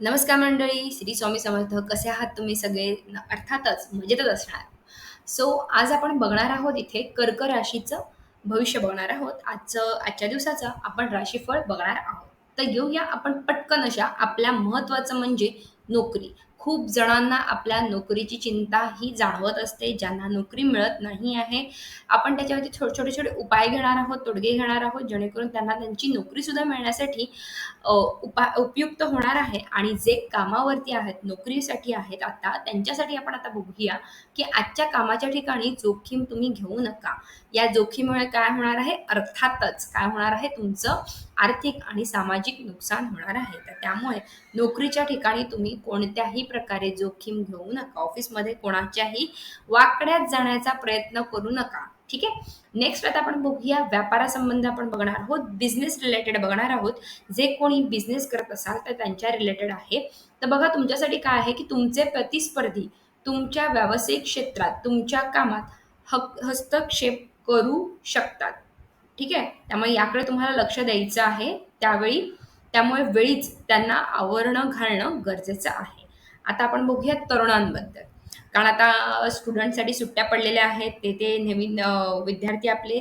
नमस्कार मंडळी श्री स्वामी समर्थ. कसे आहात तुम्ही सगळे? अर्थातच मजेतच असणार. सो आज आपण बघणार आहोत इथे कर्क राशीचं भविष्य बघणार आहोत. आजचं आजच्या दिवसाचं आपण राशीफळ बघणार आहोत. तर घेऊया आपण पटकन अशा आपल्या महत्वाचं म्हणजे नोकरी. खूप जणांना आपल्या नोकरीची चिंता ही जाणवत असते ज्यांना नोकरी मिळत नाही आहे. आपण त्याच्यावरती छोटे छोटे छोटे उपाय घेणार आहोत तोडगे घेणार आहोत जेणेकरून त्यांना त्यांची नोकरी सुद्धा मिळण्यासाठी उपाय उपा उपयुक्त होणार आहे. आणि जे कामावरती आहेत नोकरीसाठी आहेत आता त्यांच्यासाठी आपण आता बघूया की आजच्या कामाच्या ठिकाणी जोखीम तुम्ही घेऊ नका. या जोखीमुळे काय होणार आहे? अर्थातच काय होणार आहे? तुमचं आर्थिक आणि सामाजिक नुकसान होणार आहे. तर त्यामुळे नोकरीच्या ठिकाणी तुम्ही कोणत्याही प्रकारे जोखीम घेऊ नका. ऑफिसमध्ये कोणाच्याही वाकड्यात जाण्याचा प्रयत्न करू नका. ठीक आहे? नेक्स्ट आता आपण बघूया व्यापारासंबंध आपण बघणार आहोत. बिझनेस रिलेटेड बघणार आहोत. जे कोणी बिझनेस करत असाल तर त्यांच्या रिलेटेड आहे. तर बघा तुमच्यासाठी काय आहे की तुमचे प्रतिस्पर्धी तुमच्या व्यावसायिक क्षेत्रात तुमच्या कामात हक हस्तक्षेप करू शकतात. ठीक आहे? त्यामुळे याकडे तुम्हाला लक्ष द्यायचं आहे. त्यावेळी त्यामुळे वेळीच त्यांना आवरणं घालणं गरजेचं आहे. आता आपण बघूया तरुणांबद्दल. कारण आता स्टुडंटसाठी सुट्ट्या पडलेल्या आहेत ते ते नवीन विद्यार्थी आपले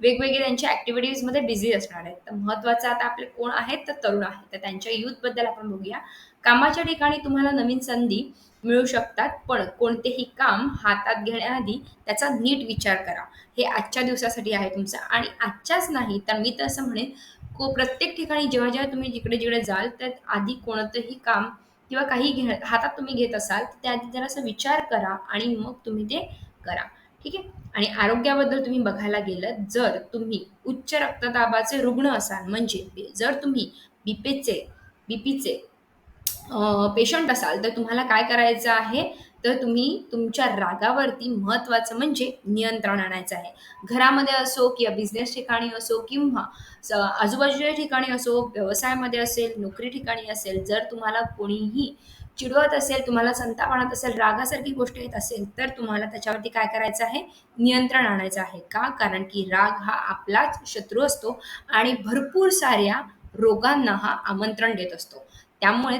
वेगवेगळे त्यांच्या ॲक्टिव्हिटीजमध्ये बिझी असणार आहेत. तर महत्त्वाचं आता आपले कोण आहेत? तर तरुण आहेत. तर त्यांच्या यूथबद्दल आपण बघूया. कामाच्या ठिकाणी तुम्हाला नवीन संधी मिळू शकतात पण कोणतेही काम हातात घेण्याआधी त्याचा नीट विचार करा. हे आजच्या दिवसासाठी आहे तुमचं. आणि आजच्याच नाही तर मी तर असं म्हणेन को प्रत्येक ठिकाणी जेव्हा जेव्हा तुम्ही जिकडे जिकडे जाल तर आधी कोणतंही काम किंवा काही घे हातात तुम्ही घेत असाल तर त्याआधी जरासा विचार करा आणि मग तुम्ही ते करा. ठीक आहे? आणि आरोग्याबद्दल तुम्ही बघायला गेलं जर तुम्ही उच्च रक्तदाबाचे रुग्ण असाल म्हणजे जर तुम्ही बीपीचे बीपीचे पेशंट असाल तर तुम्हाला काय करायचं आहे? तर तुम्ही तुमच्या रागावरती महत्त्वाचं म्हणजे नियंत्रण आणायचं आहे. घरामध्ये असो किंवा बिझनेस ठिकाणी असो किंवा आजूबाजूच्या ठिकाणी असो व्यवसायामध्ये असेल नोकरी ठिकाणी असेल जर तुम्हाला कोणीही चिडवत असेल तुम्हाला संताप आणत असेल रागासारखी गोष्ट येत असेल तर तुम्हाला त्याच्यावरती काय करायचं आहे? नियंत्रण आणायचं आहे का? कारण की राग हा आपलाच शत्रू असतो आणि भरपूर साऱ्या रोगांना हा आमंत्रण देत असतो. त्यामुळे